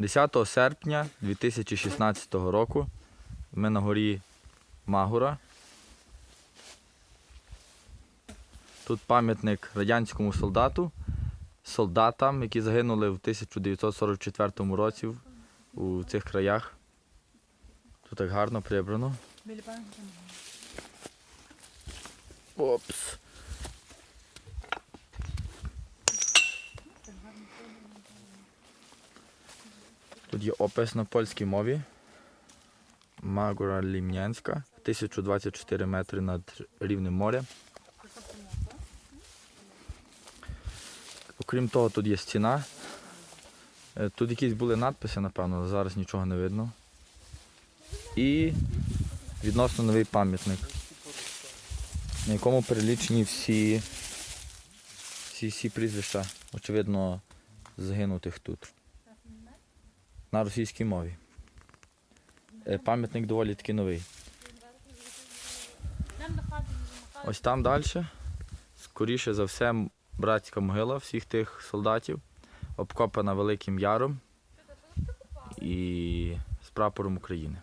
10 серпня 2016 року ми на горі Магура. Тут пам'ятник радянському солдату, солдатам, які загинули в 1944 році у цих краях. Тут так гарно прибрано. Опс. Тут є опис на польській мові. Магура Лімнянська, 1024 метри над рівнем моря. Окрім того, тут є стіна. Е, Тут якісь були надписи, напевно, але зараз нічого не видно. І відносно новий пам'ятник, на якому перелічені всі, всі, всі прізвища, очевидно, загинутих тут. На російській мові. Е, Пам'ятник доволі таки новий. Ось там далі, скоріше за все, братська могила всіх тих солдатів, обкопана Великим Яром і з прапором України.